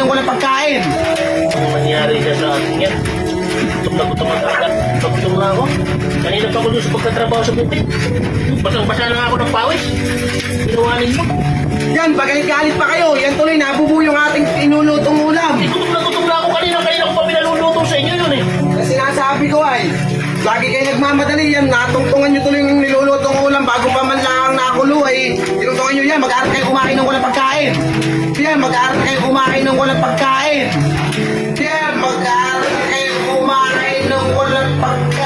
ng walang pagkain. Ano mangyari ka sa akin yan? Gutom na gutom ang agad. Gutom na ako. Kanina pa ako doon sa pagtatrabaho sa bukid. Basang-basa na ako ng pawis. Ginawa ninyo. Yan, pagalit-galit pa kayo. Yan tuloy, nabubu yung ating inulutong ulam. Eh, gutom na gutom na ako kanina. Kanina ko pa pinaluluto sa inyo yun eh. Kasi sinasabi ko ay, lagi kayo nagmamadali yan. Natungtungan nyo tuloy yung nilulutong ulam bago pa man lang nakulo ay tinutungan nyo yan. Mag-aaral kayo kumain ng walang pagkain pagkain. Kaya mag-aaral kayo kumain ng walang pagkain. Kaya mag-aaral kayo kumain ng walang pagkain.